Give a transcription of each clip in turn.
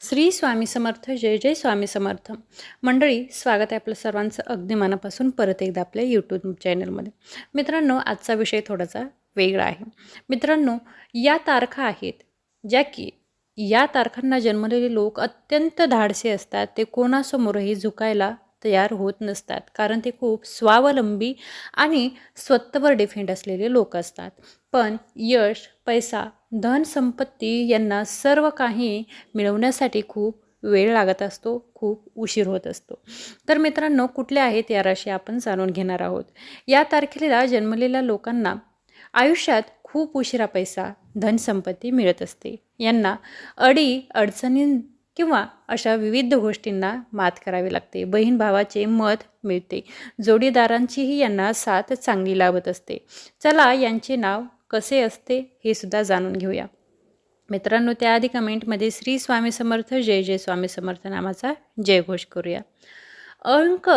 श्री स्वामी समर्थ जय जय स्वामी समर्थ. मंडळी स्वागत आहे आपलं सर्वांचं अगदी मनापासून परत एकदा आपल्या यूट्यूब चॅनलमध्ये मित्रांनो आजचा विषय थोडासा वेगळा आहे. मित्रांनो या तारखा आहेत ज्या की या तारखांना जन्मलेले लोक अत्यंत धाडसे असतात ते कोणासमोरही झुकायला तयार होत नसतात. कारण ते खूप स्वावलंबी आणि स्वतःवर डिफेंड असलेले लोक असतात. पण यश पैसा धन संपत्ती यांना सर्व काही मिळवण्यासाठी खूप वेळ लागत असतो खूप उशीर होत असतो. तर मित्रांनो कुठल्या आहेत या राशी आपण जाणून घेणार आहोत. या तारखेला जन्मलेल्या लोकांना आयुष्यात खूप उशिरा पैसा धनसंपत्ती मिळत असते. यांना अडी अडचणी किंवा अशा विविध गोष्टींना मात करावी लागते. बहीण भावाचे मत मिळते. जोडीदारांचीही यांना साथ चांगली लाभत असते. चला यांचे नाव कसे असते हे सुद्धा जाणून घेऊया. मित्रांनो त्याआधी कमेंटमध्ये श्री स्वामी समर्थ जय जय स्वामी समर्थ नामाचा जयघोष करूया. अंक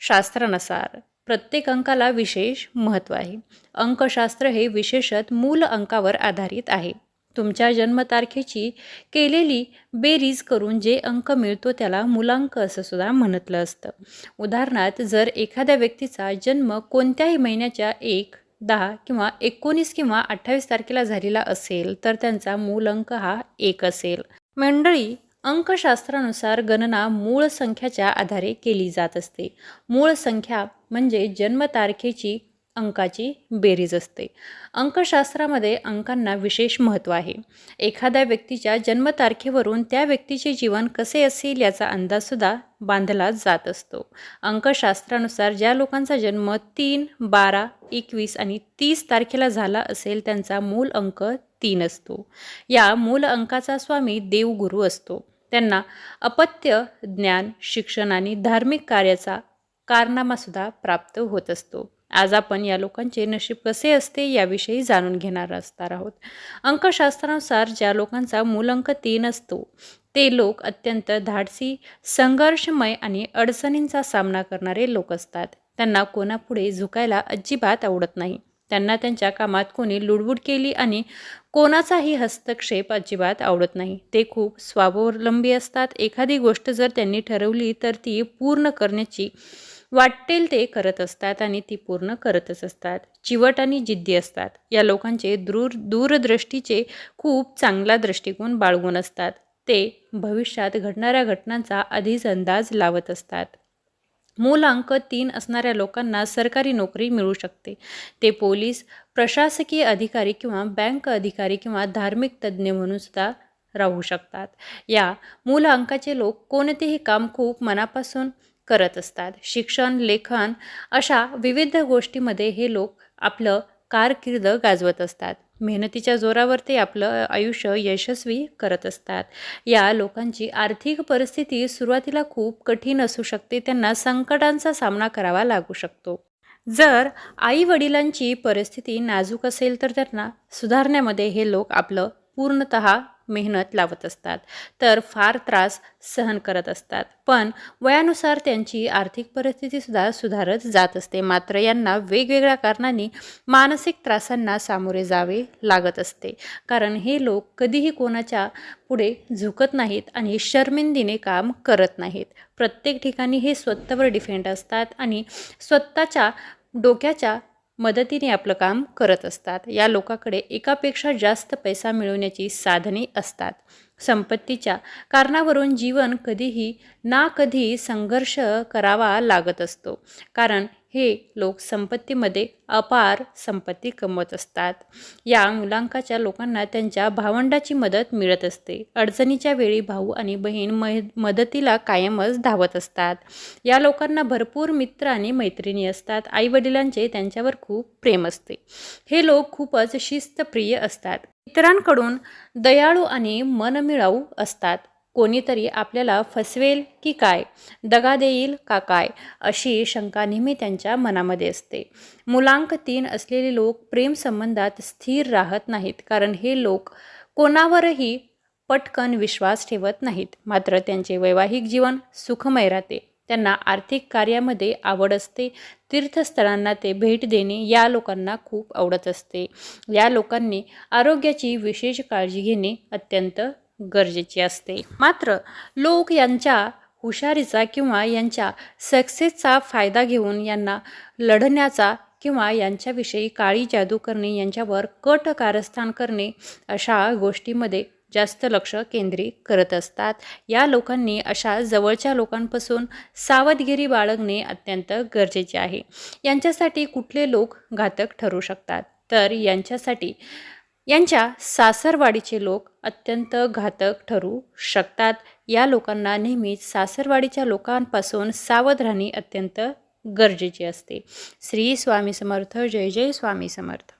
शास्त्रानुसार प्रत्येक अंकाला विशेष महत्त्व आहे. अंकशास्त्र हे विशेषत मूल अंकावर आधारित आहे. तुमच्या जन्मतारखेची केलेली बेरीज करून जे अंक मिळतो त्याला मुलांक असं सुद्धा म्हणतलं असतं. उदाहरणार्थ जर एखाद्या व्यक्तीचा जन्म कोणत्याही महिन्याच्या एक दहा किंवा एकोणीस किंवा अठ्ठावीस तारखेला झालेला असेल तर त्यांचा मूल अंक हा एक असेल. मंडळी अंकशास्त्रानुसार गणना मूळ संख्याच्या आधारे केली जात असते. मूळ संख्या म्हणजे जन्मतारखेची अंकाची बेरीज असते. अंकशास्त्रामध्ये अंकांना विशेष महत्त्व आहे. एखाद्या व्यक्तीच्या जन्मतारखेवरून त्या व्यक्तीचे जीवन कसे असेल याचा अंदाजसुद्धा बांधला जात असतो. अंकशास्त्रानुसार ज्या लोकांचा जन्म तीन बारा एकवीस आणि तीस तारखेला झाला असेल त्यांचा मूल अंक तीन असतो. या मूल अंकाचा स्वामी देवगुरू असतो. त्यांना अपत्य ज्ञान शिक्षण आणि धार्मिक कार्याचा कारनामासुद्धा प्राप्त होत असतो. आज आपण या लोकांचे नशीब कसे असते याविषयी जाणून घेणार असणार आहोत. अंकशास्त्रानुसार ज्या लोकांचा मूल अंक तीन असतो ते लोक अत्यंत धाडसी संघर्षमय आणि अडचणींचा सामना करणारे लोक असतात. त्यांना कोणापुढे झुकायला अजिबात आवडत नाही. त्यांना त्यांच्या कामात कोणी लुडबुड केली आणि कोणाचाही हस्तक्षेप अजिबात आवडत नाही. ते खूप स्वावलंबी असतात. एखादी गोष्ट जर त्यांनी ठरवली तर ती पूर्ण करण्याची वाटेल ते करत असतात आणि ती पूर्ण करतच असतात. चिवट आणि जिद्दी असतात. या लोकांचे दूर दूरदृष्टीचे खूप चांगला दृष्टिकोन बाळगून असतात. ते भविष्यात घडणाऱ्या घटनांचा आधीच अंदाज लावत असतात. मूल अंक तीन असणाऱ्या लोकांना सरकारी नोकरी मिळू शकते. ते पोलीस प्रशासकीय अधिकारी किंवा बँक अधिकारी किंवा धार्मिक तज्ज्ञ म्हणून सुद्धा राहू शकतात. या मूल अंकाचे लोक कोणतेही काम खूप मनापासून करत असतात. शिक्षण लेखन अशा विविध गोष्टीमध्ये हे लोक आपलं कारकीर्द गाजवत असतात. मेहनतीच्या जोरावर ते आपलं आयुष्य यशस्वी करत असतात. या लोकांची आर्थिक परिस्थिती सुरुवातीला खूप कठीण असू शकते. त्यांना संकटांचा सामना करावा लागू शकतो. जर आई वडिलांची परिस्थिती नाजूक असेल तर त्यांना सुधारण्यामध्ये हे लोक आपलं पूर्णत मेहनत लावत असतात. तर फार त्रास सहन करत असतात. पण वयानुसार त्यांची आर्थिक परिस्थितीसुद्धा सुधारत जात असते. मात्र यांना वेगवेगळ्या कारणांनी मानसिक त्रासांना सामोरे जावे लागत असते. कारण हे लोक कधीही कोणाच्या पुढे झुकत नाहीत आणि शर्मिंदीने काम करत नाहीत. प्रत्येक ठिकाणी हे स्वतःवर डिफेंड असतात आणि स्वतःच्या डोक्याच्या मदतीने आपलं काम करत असतात. या लोकांकडे एकापेक्षा जास्त पैसा मिळवण्याची साधने असतात. संपत्तीच्या कारणावरून जीवन कधीही ना कधी संघर्ष करावा लागत असतो. कारण हे लोक संपत्तीमध्ये अपार संपत्ती कमवत असतात. या मुलांकाच्या लोकांना त्यांच्या भावंडाची मदत मिळत असते. अडचणीच्या वेळी भाऊ आणि बहीण मै मदतीला कायमच धावत असतात. या लोकांना भरपूर मित्र आणि मैत्रिणी असतात. आईवडिलांचे त्यांच्यावर खूप प्रेम असते. हे लोक खूपच शिस्तप्रिय असतात. इतरांकडून दयाळू आणि मनमिळाऊ असतात. कोणीतरी आपल्याला फसवेल की काय? दगा देईल का काय? अशी शंका नेहमी त्यांच्या मनामध्ये असते. मुलांक तीन असलेले लोक प्रेमसंबंधात स्थिर राहत नाहीत कारण हे लोक कोणावरही पटकन विश्वास ठेवत नाहीत. मात्र त्यांचे वैवाहिक जीवन सुखमय राहते. त्यांना आर्थिक कार्यामध्ये आवड असते. तीर्थस्थळांना ते भेट देणे या लोकांना खूप आवडत असते. या लोकांनी आरोग्याची विशेष काळजी घेणे अत्यंत गरजेची असते. मात्र लोक यांच्या हुशारीचा किंवा यांच्या सक्सेसचा फायदा घेऊन यांना लढण्याचा किंवा यांच्याविषयी काळी जादू करणे यांच्यावर कट कारस्थान करणे अशा गोष्टीमध्ये जास्त लक्ष केंद्रित करत असतात. या लोकांनी अशा जवळच्या लोकांपासून सावधगिरी बाळगणे अत्यंत गरजेचे आहे. यांच्यासाठी कुठले लोक घातक ठरू शकतात? तर यांच्यासाठी यांच्या सासरवाडीचे लोक अत्यंत घातक ठरू शकतात. या लोकांना नेहमीच सासरवाडीच्या लोकांपासून सावध राहणे अत्यंत गरजेचे असते. श्री स्वामी समर्थ जय जय स्वामी समर्थ.